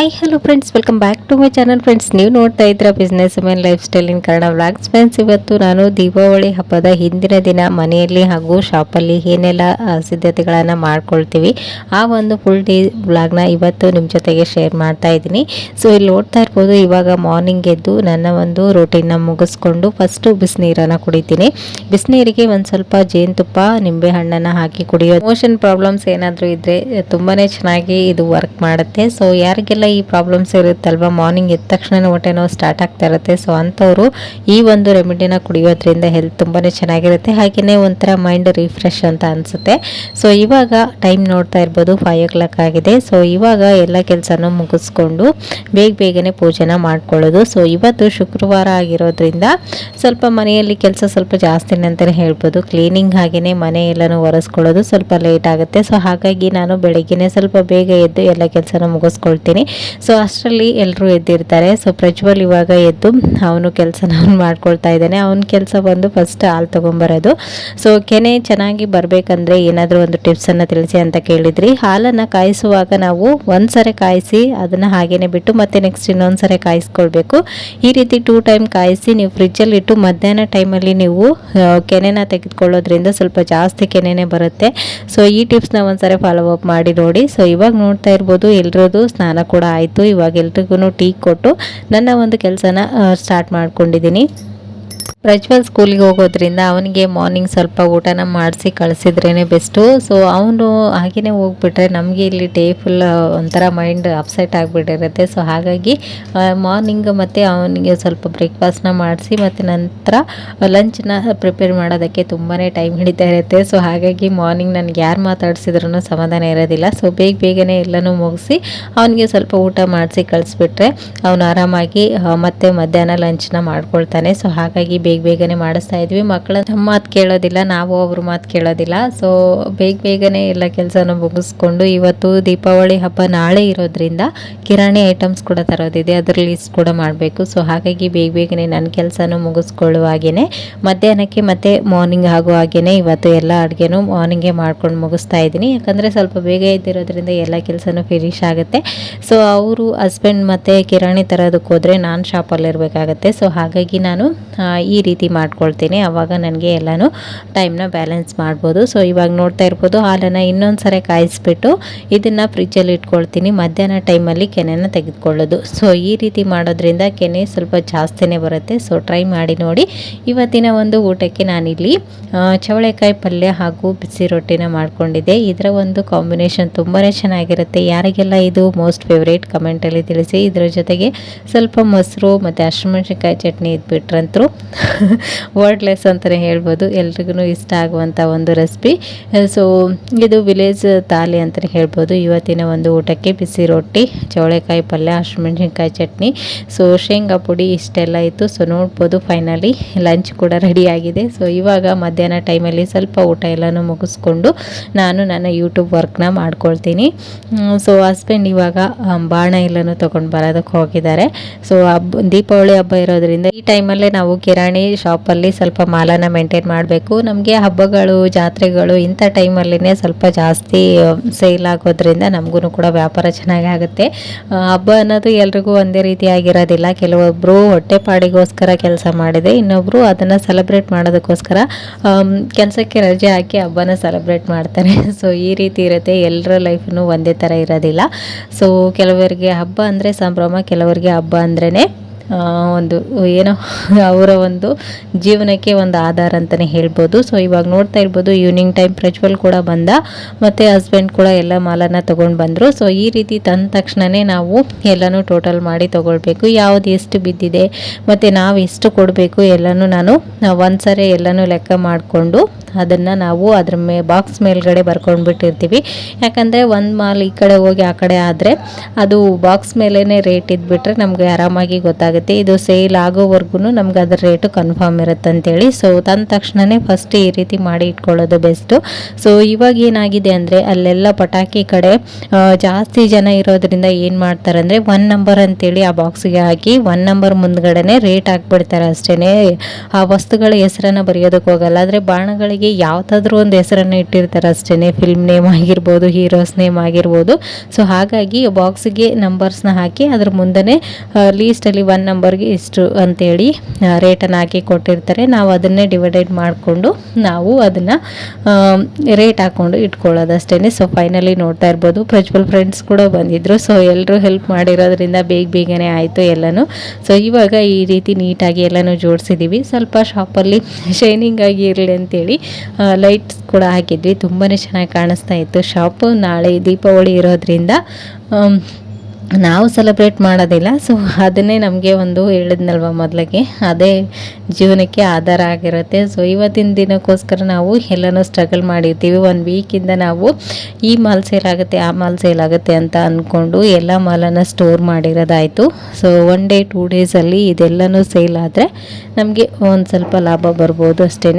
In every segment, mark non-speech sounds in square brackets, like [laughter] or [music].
Hi hello friends welcome back to my channel friends ನೀವು ನೋಡ್ತಾ ಇದ್ರ businessmen lifestyle in Kannada vlogs friends ಇವತ್ತು ನಾನು ದೀಪಾವಳಿ ಹಬ್ಬದ ಹಿಂದಿನ ದಿನ ಮನೆಯಲ್ಲಿ ಹಾಗೂ ಶಾಪಲ್ಲಿ ಏನೆಲ್ಲ ಸಿದ್ಧತೆಗಳನ್ನು ಮಾಡ್ಕೊಳ್ತೀವಿ, ಆ ಒಂದು ಫುಲ್ ಡೇ ವ್ಲಾಗ್ನ ಇವತ್ತು ನಿಮ್ಮ ಜೊತೆಗೆ ಶೇರ್ ಮಾಡ್ತಾ ಇದ್ದೀನಿ. ಸೊ ಇಲ್ಲಿ ನೋಡ್ತಾ ಇರ್ಬೋದು, ಇವಾಗ ಮಾರ್ನಿಂಗ್ ಎದ್ದು ನನ್ನ ಒಂದು ರೊಟೀನ್ನ ಮುಗಿಸ್ಕೊಂಡು ಫಸ್ಟು ಬಿಸಿನೀರನ್ನು ಕುಡಿತೀನಿ. ಬಿಸಿನೀರಿಗೆ ಒಂದು ಸ್ವಲ್ಪ ಜೇನುತುಪ್ಪ, ನಿಂಬೆ ಹಣ್ಣನ್ನು ಹಾಕಿ ಕುಡಿಯೋದು ಮೋಷನ್ ಪ್ರಾಬ್ಲಮ್ಸ್ ಏನಾದರೂ ಇದ್ದರೆ ತುಂಬಾ ಚೆನ್ನಾಗಿ ಇದು ವರ್ಕ್ ಮಾಡುತ್ತೆ. ಸೊ ಯಾರಿಗೆಲ್ಲ ಈ ಪ್ರಾಬ್ಲಮ್ಸ್ ಇರುತ್ತಲ್ವ? ಮಾರ್ನಿಂಗ್ ಎದ್ದ ತಕ್ಷಣ ಹೊಟ್ಟೆ ನೋವು ಸ್ಟಾರ್ಟ್ ಆಗ್ತಾ ಇರುತ್ತೆ. ಸೊ ಅಂಥವ್ರು ಈ ಒಂದು ರೆಮಿಡಿನ ಕುಡಿಯೋದ್ರಿಂದ ಹೆಲ್ತ್ ತುಂಬಾ ಚೆನ್ನಾಗಿರುತ್ತೆ. ಹಾಗೆಯೇ ಒಂಥರ ಮೈಂಡ್ ರಿಫ್ರೆಶ್ ಅಂತ ಅನಿಸುತ್ತೆ. ಸೊ ಇವಾಗ ಟೈಮ್ ನೋಡ್ತಾ ಇರ್ಬೋದು ಫೈವ್ ಓ ಕ್ಲಾಕ್ ಆಗಿದೆ. ಸೊ ಇವಾಗ ಎಲ್ಲ ಕೆಲಸನೂ ಮುಗಿಸ್ಕೊಂಡು ಬೇಗ ಬೇಗನೆ ಪೂಜೆನ ಮಾಡ್ಕೊಳ್ಳೋದು. ಸೊ ಇವತ್ತು ಶುಕ್ರವಾರ ಆಗಿರೋದ್ರಿಂದ ಸ್ವಲ್ಪ ಮನೆಯಲ್ಲಿ ಕೆಲಸ ಸ್ವಲ್ಪ ಜಾಸ್ತಿನೇ ಅಂತಲೇ ಹೇಳ್ಬೋದು. ಕ್ಲೀನಿಂಗ್ ಹಾಗೆಯೇ ಮನೆ ಎಲ್ಲನೂ ಒರೆಸ್ಕೊಳ್ಳೋದು ಸ್ವಲ್ಪ ಲೇಟ್ ಆಗುತ್ತೆ. ಸೊ ಹಾಗಾಗಿ ನಾನು ಬೆಳಗ್ಗೆನೇ ಸ್ವಲ್ಪ ಬೇಗ ಎದ್ದು ಎಲ್ಲ ಕೆಲಸನ ಮುಗಿಸ್ಕೊಳ್ತೀನಿ. ಸೊ ಅಷ್ಟರಲ್ಲಿ ಎಲ್ಲರೂ ಎದ್ದಿರ್ತಾರೆ. ಸೊ ಪ್ರಜ್ವಲ್ ಇವಾಗ ಎದ್ದು ಅವನು ಕೆಲಸನ ಅವ್ನು ಮಾಡ್ಕೊಳ್ತಾ ಇದ್ದಾನೆ. ಅವನ ಕೆಲಸ ಬಂದು ಫಸ್ಟ್ ಹಾಲು ತೊಗೊಂಬರೋದು. ಸೊ ಕೆನೆ ಚೆನ್ನಾಗಿ ಬರಬೇಕಂದ್ರೆ ಏನಾದರೂ ಒಂದು ಟಿಪ್ಸನ್ನು ತಿಳಿಸಿ ಅಂತ ಕೇಳಿದ್ರಿ. ಹಾಲನ್ನು ಕಾಯಿಸುವಾಗ ನಾವು ಒಂದ್ಸರಿ ಕಾಯಿಸಿ ಅದನ್ನು ಹಾಗೇನೆ ಬಿಟ್ಟು ಮತ್ತೆ ನೆಕ್ಸ್ಟ್ ಇನ್ನೊಂದು ಸರಿ ಕಾಯಿಸ್ಕೊಳ್ಬೇಕು. ಈ ರೀತಿ ಟೂ ಟೈಮ್ ಕಾಯಿಸಿ ನೀವು ಫ್ರಿಜ್ಜಲ್ಲಿ ಇಟ್ಟು ಮಧ್ಯಾಹ್ನ ಟೈಮಲ್ಲಿ ನೀವು ಕೆನೆನ ತೆಗೆದುಕೊಳ್ಳೋದ್ರಿಂದ ಸ್ವಲ್ಪ ಜಾಸ್ತಿ ಕೆನೆನೇ ಬರುತ್ತೆ. ಸೊ ಈ ಟಿಪ್ಸ್ನ ಒಂದ್ಸರಿ ಫಾಲೋ ಅಪ್ ಮಾಡಿ ನೋಡಿ. ಸೊ ಇವಾಗ ನೋಡ್ತಾ ಇರ್ಬೋದು ಎಲ್ಲರದು ಸ್ನಾನ ಕೂಡ ಆಯಿತು. ಇವಾಗ ಎಲ್ರಿಗೂ ಟೀ ಕೊಟ್ಟು ನನ್ನ ಒಂದು ಕೆಲಸನ ಸ್ಟಾರ್ಟ್ ಮಾಡ್ಕೊಂಡಿದ್ದೀನಿ. ಪ್ರಜ್ವಲ್ ಸ್ಕೂಲಿಗೆ ಹೋಗೋದ್ರಿಂದ ಅವನಿಗೆ ಮಾರ್ನಿಂಗ್ ಸ್ವಲ್ಪ ಊಟನ ಮಾಡಿಸಿ ಕಳಿಸಿದ್ರೇ ಬೆಸ್ಟು ಸೊ ಅವನು ಹಾಗೆಯೇ ಹೋಗ್ಬಿಟ್ರೆ ನಮಗೆ ಇಲ್ಲಿ ಡೇ ಫುಲ್ ಒಂಥರ ಮೈಂಡ್ ಅಪ್ಸೆಟ್ ಆಗಿಬಿಟ್ಟಿರುತ್ತೆ. ಸೊ ಹಾಗಾಗಿ ಮಾರ್ನಿಂಗ್ ಮತ್ತು ಅವನಿಗೆ ಸ್ವಲ್ಪ ಬ್ರೇಕ್ಫಾಸ್ಟ್ನ ಮಾಡಿಸಿ ಮತ್ತು ನಂತರ ಲಂಚ್ನ ಪ್ರಿಪೇರ್ ಮಾಡೋದಕ್ಕೆ ತುಂಬಾ ಟೈಮ್ ಹಿಡಿತಾ ಇರುತ್ತೆ. ಸೊ ಹಾಗಾಗಿ ಮಾರ್ನಿಂಗ್ ನನಗೆ ಯಾರು ಮಾತಾಡ್ಸಿದ್ರೂ ಸಮಾಧಾನ ಇರೋದಿಲ್ಲ. ಸೊ ಬೇಗ ಬೇಗನೆ ಎಲ್ಲನೂ ಮುಗಿಸಿ ಅವನಿಗೆ ಸ್ವಲ್ಪ ಊಟ ಮಾಡಿಸಿ ಕಳಿಸ್ಬಿಟ್ರೆ ಅವನು ಆರಾಮಾಗಿ ಮತ್ತೆ ಮಧ್ಯಾಹ್ನ ಲಂಚ್ನ ಮಾಡ್ಕೊಳ್ತಾನೆ. ಸೊ ಹಾಗಾಗಿ ಬೇಗ ಬೇಗನೆ ಮಾಡಿಸ್ತಾ ಇದ್ವಿ. ಮಕ್ಕಳ ನಮ್ಮ ಮಾತು ಕೇಳೋದಿಲ್ಲ, ನಾವು ಅವ್ರ ಮಾತು ಕೇಳೋದಿಲ್ಲ. ಸೊ ಬೇಗ ಬೇಗನೆ ಎಲ್ಲ ಕೆಲಸನ ಮುಗಿಸ್ಕೊಂಡು ಇವತ್ತು ದೀಪಾವಳಿ ಹಬ್ಬ ನಾಳೆ ಇರೋದ್ರಿಂದ ಕಿರಾಣಿ ಐಟಮ್ಸ್ ಕೂಡ ತರೋದಿದೆ. ಅದ್ರ ಲಿಸ್ಟ್ ಕೂಡ ಮಾಡಬೇಕು. ಸೊ ಹಾಗಾಗಿ ಬೇಗ ಬೇಗನೆ ನನ್ನ ಕೆಲಸನೂ ಮುಗಿಸ್ಕೊಳ್ಳುವ ಹಾಗೇನೆ. ಮಧ್ಯಾಹ್ನಕ್ಕೆ ಮತ್ತೆ ಮಾರ್ನಿಂಗ್ ಆಗೋ ಹಾಗೇನೆ ಇವತ್ತು ಎಲ್ಲ ಅಡುಗೆನೂ ಮಾರ್ನಿಂಗೇ ಮಾಡ್ಕೊಂಡು ಮುಗಿಸ್ತಾ ಇದ್ದೀನಿ. ಯಾಕಂದರೆ ಸ್ವಲ್ಪ ಬೇಗ ಇದ್ದಿರೋದ್ರಿಂದ ಎಲ್ಲ ಕೆಲಸನೂ ಫಿನಿಶ್ ಆಗುತ್ತೆ. ಸೊ ಅವರು ಹಸ್ಬೆಂಡ್ ಮತ್ತು ಕಿರಾಣಿ ತರೋದಕ್ಕೆ ಹೋದರೆ ನಾನು ಶಾಪಲ್ಲಿ ಇರಬೇಕಾಗತ್ತೆ ಸೊ ಹಾಗಾಗಿ ನಾನು ಈ ರೀತಿ ಮಾಡ್ಕೊಳ್ತೀನಿ. ಆವಾಗ ನನಗೆ ಎಲ್ಲನೂ ಟೈಮ್ನ ಬ್ಯಾಲೆನ್ಸ್ ಮಾಡ್ಬೋದು. ಸೊ ಇವಾಗ ನೋಡ್ತಾ ಇರ್ಬೋದು, ಹಾಲನ್ನು ಇನ್ನೊಂದು ಸರಿ ಕಾಯಿಸ್ಬಿಟ್ಟು ಇದನ್ನು ಫ್ರಿಜ್ಜಲ್ಲಿ ಇಟ್ಕೊಳ್ತೀನಿ. ಮಧ್ಯಾಹ್ನ ಟೈಮಲ್ಲಿ ಕೆನೆನ ತೆಗೆದುಕೊಳ್ಳೋದು. ಸೊ ಈ ರೀತಿ ಮಾಡೋದ್ರಿಂದ ಕೆನೆ ಸ್ವಲ್ಪ ಜಾಸ್ತಿನೇ ಬರುತ್ತೆ. ಸೊ ಟ್ರೈ ಮಾಡಿ ನೋಡಿ. ಇವತ್ತಿನ ಒಂದು ಊಟಕ್ಕೆ ನಾನಿಲ್ಲಿ ಚವಳೆಕಾಯಿ ಪಲ್ಯ ಹಾಗೂ ಬಿಸಿ ರೊಟ್ಟಿನ ಮಾಡಿಕೊಂಡಿದ್ದೆ. ಇದರ ಒಂದು ಕಾಂಬಿನೇಷನ್ ತುಂಬಾ ಚೆನ್ನಾಗಿರುತ್ತೆ. ಯಾರಿಗೆಲ್ಲ ಇದು ಮೋಸ್ಟ್ ಫೇವ್ರೇಟ್ ಕಮೆಂಟಲ್ಲಿ ತಿಳಿಸಿ. ಇದರ ಜೊತೆಗೆ ಸ್ವಲ್ಪ ಮೊಸರು ಮತ್ತು ಹಸಿಮೆಣ್ಸಿನ್ಕಾಯಿ ಚಟ್ನಿ ಇದ್ಬಿಟ್ರಂತರೂ. ವರ್ಡ್ಲೆಸ್ ಅಂತಲೇ ಹೇಳ್ಬೋದು. ಎಲ್ರಿಗೂ ಇಷ್ಟ ಆಗುವಂಥ ಒಂದು ರೆಸಿಪಿ ಸೊ ಇದು ವಿಲೇಜ್ ತಾಲಿ ಅಂತಲೇ ಹೇಳ್ಬೋದು. ಇವತ್ತಿನ ಒಂದು ಊಟಕ್ಕೆ ಬಿಸಿ ರೊಟ್ಟಿ, ಚೌಳೆಕಾಯಿ ಪಲ್ಯ, ಹಸಿಮೆಣ್ಸಿನ್ಕಾಯಿ ಚಟ್ನಿ. ಸೊ ಶೇಂಗಾ ಪುಡಿ ಇಷ್ಟೆಲ್ಲ ಇತ್ತು. ಸೊ ನೋಡ್ಬೋದು ಫೈನಲಿ ಲಂಚ್ ಕೂಡ ರೆಡಿಯಾಗಿದೆ ಸೊ ಇವಾಗ ಮಧ್ಯಾಹ್ನ ಟೈಮಲ್ಲಿ ಸ್ವಲ್ಪ ಊಟ ಎಲ್ಲನೂ ಮುಗಿಸ್ಕೊಂಡು ನಾನು ನನ್ನ ಯೂಟ್ಯೂಬ್ ವರ್ಕ್ನ ಮಾಡ್ಕೊಳ್ತೀನಿ. ಸೊ ಹಸ್ಬೆಂಡ್ ಇವಾಗ ಬಾಣ ಎಲ್ಲನೂ ತೊಗೊಂಡು ಬರೋದಕ್ಕೆ ಹೋಗಿದ್ದಾರೆ. ಸೊ ಹಬ್ಬ, ದೀಪಾವಳಿ ಹಬ್ಬ ಇರೋದ್ರಿಂದ ಈ ಟೈಮಲ್ಲೇ ನಾವು ಕಿರಾಣಿ ಶಾಪಲ್ಲಿ ಸ್ವಲ್ಪ ಮಾಲನ ಮೇಂಟೈನ್ ಮಾಡಬೇಕು. ನಮಗೆ ಹಬ್ಬಗಳು, ಜಾತ್ರೆಗಳು ಇಂಥ ಟೈಮಲ್ಲಿನೇ ಸ್ವಲ್ಪ ಜಾಸ್ತಿ ಸೇಲ್ ಆಗೋದ್ರಿಂದ ನಮಗೂ ಕೂಡ ವ್ಯಾಪಾರ ಚೆನ್ನಾಗಿ ಆಗುತ್ತೆ. ಹಬ್ಬ ಅನ್ನೋದು ಎಲ್ರಿಗೂ ಒಂದೇ ರೀತಿ ಆಗಿರೋದಿಲ್ಲ. ಕೆಲವೊಬ್ಬರು ಹೊಟ್ಟೆಪಾಡಿಗೋಸ್ಕರ ಕೆಲಸ ಮಾಡಿದೆ ಇನ್ನೊಬ್ಬರು ಅದನ್ನು ಸೆಲೆಬ್ರೇಟ್ ಮಾಡೋದಕ್ಕೋಸ್ಕರ ಕೆಲಸಕ್ಕೆ ರಜೆ ಹಾಕಿ ಹಬ್ಬನ ಸೆಲೆಬ್ರೇಟ್ ಮಾಡ್ತಾರೆ. [laughs] ಸೊ ಈ ರೀತಿ ಇರುತ್ತೆ. ಎಲ್ಲರ ಲೈಫ್ನು ಒಂದೇ ಥರ ಇರೋದಿಲ್ಲ. ಸೊ ಕೆಲವರಿಗೆ ಹಬ್ಬ ಅಂದರೆ ಸಂಭ್ರಮ, ಕೆಲವರಿಗೆ ಹಬ್ಬ ಅಂದ್ರೇ ಒಂದು, ಏನೋ ಅವರ ಒಂದು ಜೀವನಕ್ಕೆ ಒಂದು ಆಧಾರ ಅಂತಲೇ ಹೇಳ್ಬೋದು. ಸೊ ಇವಾಗ ನೋಡ್ತಾ ಇರ್ಬೋದು ಈವ್ನಿಂಗ್ ಟೈಮ್ ಪ್ರಜ್ವಲ್ ಕೂಡ ಬಂದ, ಮತ್ತು ಹಸ್ಬೆಂಡ್ ಕೂಡ ಎಲ್ಲ ಮಾಲನ್ನ ತೊಗೊಂಡು ಬಂದರು. ಸೊ ಈ ರೀತಿ ತಂದ ತಕ್ಷಣವೇ ನಾವು ಎಲ್ಲನೂ ಟೋಟಲ್ ಮಾಡಿ ತೊಗೊಳ್ಬೇಕು. ಯಾವುದು ಎಷ್ಟು ಬಿದ್ದಿದೆ, ಮತ್ತು ನಾವು ಎಷ್ಟು ಕೊಡಬೇಕು ಎಲ್ಲನೂ ನಾನು ಒಂದು ಸರಿ ಎಲ್ಲನೂ ಲೆಕ್ಕ ಮಾಡಿಕೊಂಡು ಅದನ್ನು ನಾವು ಅದ್ರ ಮೇ ಬಾಕ್ಸ್ ಮೇಲ್ಗಡೆ ಬರ್ಕೊಂಡ್ಬಿಟ್ಟಿರ್ತೀವಿ ಯಾಕಂದರೆ ಒಂದು ಮಾಲ್ ಈ ಕಡೆ ಹೋಗಿ ಆ ಕಡೆ ಆದರೆ ಅದು ಬಾಕ್ಸ್ ಮೇಲೇ ರೇಟ್ ಇದ್ಬಿಟ್ರೆ ನಮಗೆ ಆರಾಮಾಗಿ ಗೊತ್ತಾಗುತ್ತೆ. ಆಗುತ್ತೆ. ಇದು ಸೇಲ್ ಆಗೋವರೆಗೂ ನಮ್ಗೆ ಅದರ ರೇಟು ಕನ್ಫರ್ಮ್ ಇರುತ್ತೆ ಅಂತೇಳಿ. ಸೊ ತಂದ ತಕ್ಷಣನೇ ಫಸ್ಟ್ ಈ ರೀತಿ ಮಾಡಿ ಇಟ್ಕೊಳ್ಳೋದು ಬೆಸ್ಟು ಸೊ ಇವಾಗ ಏನಾಗಿದೆ ಅಂದರೆ ಅಲ್ಲೆಲ್ಲ ಪಟಾಕಿ ಕಡೆ ಜಾಸ್ತಿ ಜನ ಇರೋದ್ರಿಂದ ಏನು ಮಾಡ್ತಾರೆ ಅಂದರೆ ಒನ್ ನಂಬರ್ ಅಂತೇಳಿ ಆ ಬಾಕ್ಸಿಗೆ ಹಾಕಿ ಒನ್ ನಂಬರ್ ಮುಂದ್ಗಡೆನೆ ರೇಟ್ ಹಾಕ್ಬಿಡ್ತಾರೆ ಅಷ್ಟೇ ಆ ವಸ್ತುಗಳ ಹೆಸರನ್ನು ಬರೆಯೋದಕ್ಕೆ ಹೋಗಲ್ಲ. ಆದರೆ ಬಾಣಗಳಿಗೆ ಯಾವುದಾದ್ರೂ ಒಂದು ಹೆಸರನ್ನು ಇಟ್ಟಿರ್ತಾರೆ ಅಷ್ಟೇ ಫಿಲ್ಮ್ ನೇಮ್ ಆಗಿರ್ಬೋದು ಹೀರೋಸ್ ನೇಮ್ ಆಗಿರ್ಬೋದು. ಸೊ ಹಾಗಾಗಿ ಬಾಕ್ಸಿಗೆ ನಂಬರ್ಸ್ನ ಹಾಕಿ ಅದ್ರ ಮುಂದೆ ಲೀಸ್ಟಲ್ಲಿ ಒನ್ ನಂಬರ್ಗೆ ಇಷ್ಟು ಅಂತೇಳಿ ರೇಟನ್ನು ಹಾಕಿ ಕೊಟ್ಟಿರ್ತಾರೆ. ನಾವು ಅದನ್ನೇ ಡಿವೈಡೆಡ್ ಮಾಡಿಕೊಂಡು ನಾವು ಅದನ್ನು ರೇಟ್ ಹಾಕ್ಕೊಂಡು ಇಟ್ಕೊಳ್ಳೋದು ಅಷ್ಟೇ ಸೊ ಫೈನಲಿ ನೋಡ್ತಾ ಇರ್ಬೋದು. ಪ್ರಜ್ವಲ್ ಫ್ರೆಂಡ್ಸ್ ಕೂಡ ಬಂದಿದ್ದರು ಸೊ ಎಲ್ಲರೂ ಹೆಲ್ಪ್ ಮಾಡಿರೋದ್ರಿಂದ ಬೇಗ ಬೇಗನೆ ಆಯಿತು ಎಲ್ಲನೂ. ಸೊ ಇವಾಗ ಈ ರೀತಿ ನೀಟಾಗಿ ಎಲ್ಲನೂ ಜೋಡಿಸಿದ್ದೀವಿ ಸ್ವಲ್ಪ ಶಾಪಲ್ಲಿ ಶೈನಿಂಗ್ ಆಗಿ ಇರಲಿ ಅಂತೇಳಿ ಲೈಟ್ಸ್ ಕೂಡ ಹಾಕಿದ್ವಿ. ತುಂಬಾ ಚೆನ್ನಾಗಿ ಕಾಣಿಸ್ತಾ ಇತ್ತು. ಶಾಪು ನಾಳೆ ದೀಪಾವಳಿ ಇರೋದ್ರಿಂದ ನಾವು ಸೆಲೆಬ್ರೇಟ್ ಮಾಡೋದಿಲ್ಲ. ಸೊ ಅದನ್ನೇ ನಮಗೆ ಒಂದು ಹೇಳಿದ್ನಲ್ವ ಮೊದಲಿಗೆ. ಅದೇ ಜೀವನಕ್ಕೆ ಆಧಾರ ಆಗಿರುತ್ತೆ. ಸೊ ಇವತ್ತಿನ ದಿನಕ್ಕೋಸ್ಕರ ನಾವು ಎಲ್ಲನೂ ಸ್ಟ್ರಗಲ್ ಮಾಡಿರ್ತೀವಿ. ಒಂದು ವೀಕಿಂದ ನಾವು ಈ ಮಾಲ್ ಸೇಲ್ ಆಗುತ್ತೆ, ಆ ಮಾಲ್ ಸೇಲ್ ಆಗುತ್ತೆ ಅಂತ ಅಂದ್ಕೊಂಡು ಎಲ್ಲ ಮಾಲನ್ನು ಸ್ಟೋರ್ ಮಾಡಿರೋದಾಯಿತು. ಸೊ ಒನ್ ಡೇ ಟೂ ಡೇಸಲ್ಲಿ ಇದೆಲ್ಲನೂ ಸೇಲ್ ಆದರೆ ನಮಗೆ ಒಂದು ಸ್ವಲ್ಪ ಲಾಭ ಬರ್ಬೋದು ಅಷ್ಟೇ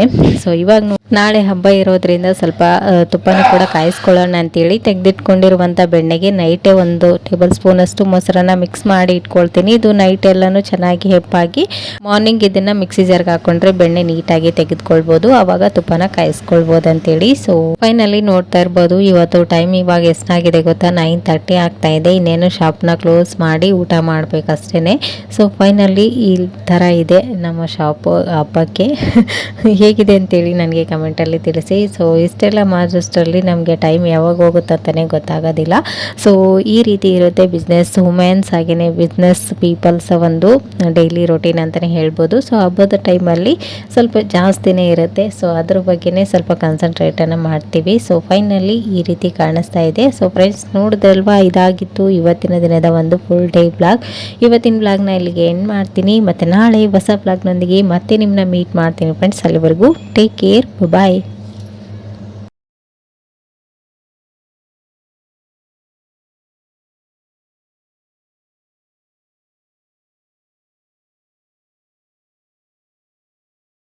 ಸೊ ಇವಾಗ ನಾಳೆ ಹಬ್ಬ ಇರೋದ್ರಿಂದ ಸ್ವಲ್ಪ ತುಪ್ಪನೂ ಕೂಡ ಕಾಯಿಸ್ಕೊಳ್ಳೋಣ ಅಂತೇಳಿ ತೆಗೆದಿಟ್ಕೊಂಡಿರುವಂಥ ಬೆಣ್ಣೆಗೆ ನೈಟೇ ಒಂದು ಟೇಬಲ್ ಸ್ಪೂನಷ್ಟು ಮೊಸರನ್ನ ಮಿಕ್ಸ್ ಮಾಡಿ ಇಟ್ಕೊಳ್ತೀನಿ. ಇದು ನೈಟ್ ಎಲ್ಲನೂ ಚೆನ್ನಾಗಿ ಹೆಪ್ಪಾಗಿ ಮಾರ್ನಿಂಗ್ ಇದನ್ನು ಮಿಕ್ಸಿ ಜಾರ್ಗೆ ಹಾಕೊಂಡ್ರೆ ಬೆಣ್ಣೆ ನೀಟಾಗಿ ತೆಗೆದುಕೊಳ್ಬೋದು. ಆವಾಗ ತುಪ್ಪನ ಕಾಯಿಸ್ಕೊಳ್ಬೋದು ಅಂತೇಳಿ ಸೊ ಫೈನಲಿ ನೋಡ್ತಾ ಇರ್ಬೋದು. ಇವತ್ತು ಟೈಮ್ ಇವಾಗ ಎಷ್ಟಾಗಿದೆ ಗೊತ್ತಾ? ನೈನ್ ತರ್ಟಿ ಆಗ್ತಾ ಇದೆ. ಇನ್ನೇನು ಶಾಪ್ನ ಕ್ಲೋಸ್ ಮಾಡಿ ಊಟ ಮಾಡಬೇಕಷ್ಟೇ ಸೊ ಫೈನಲಿ ಈ ಥರ ಇದೆ ನಮ್ಮ ಶಾಪು ಹಬ್ಬಕ್ಕೆ. [laughs] ಹೇಗಿದೆ ಅಂತೇಳಿ ನನಗೆ ಕಮೆಂಟಲ್ಲಿ ತಿಳಿಸಿ. ಸೊ ಇಷ್ಟೆಲ್ಲ ಮಾಡಿದಷ್ಟರಲ್ಲಿ ನಮಗೆ ಟೈಮ್ ಯಾವಾಗ ಹೋಗುತ್ತೆ ಅಂತಲೇ ಗೊತ್ತಾಗೋದಿಲ್ಲ. ಸೊ ಈ ರೀತಿ ಇರುತ್ತೆ ಬಿಸ್ನೆಸ್ ವುಮೆನ್ಸ್ ಹಾಗೆಯೇ ಬಿಸ್ನೆಸ್ ಪೀಪಲ್ಸ್ ಒಂದು ಡೈಲಿ ರೊಟೀನ್ ಅಂತಲೇ ಹೇಳ್ಬೋದು. ಸೊ ಹಬ್ಬದ ಟೈಮಲ್ಲಿ ಸ್ವಲ್ಪ ಜಾಸ್ತಿನೇ ಇರುತ್ತೆ. ಸೊ ಅದ್ರ ಬಗ್ಗೆನೇ ಸ್ವಲ್ಪ ಕಾನ್ಸಂಟ್ರೇಟನ್ನು ಮಾಡ್ತೀವಿ. ಸೊ ಫೈನಲಿ ಈ ರೀತಿ ಕಾಣಿಸ್ತಾ ಇದೆ. ಸೊ ಫ್ರೆಂಡ್ಸ್ ನೋಡಿದ್ರಲ್ವಾ? ಇದಾಗಿತ್ತು ಇವತ್ತಿನ ದಿನದ ಒಂದು ಫುಲ್ ಡೇ ಬ್ಲಾಗ್ ಇವತ್ತಿನ ಬ್ಲಾಗ್ನ ಇಲ್ಲಿಗೆ ಎಂಡ್ ಮಾಡ್ತೀನಿ. ಮತ್ತು ನಾಳೆ ಹೊಸ ಬ್ಲಾಗ್ನೊಂದಿಗೆ ಮತ್ತೆ ನಿಮ್ಮನ್ನ ಮೀಟ್ ಮಾಡ್ತೀನಿ. ಫ್ರೆಂಡ್ಸ್ ಅಲ್ಲಿವರೆಗೂ ಟೇಕ್ ಕೇರ್ ಬಾಯ್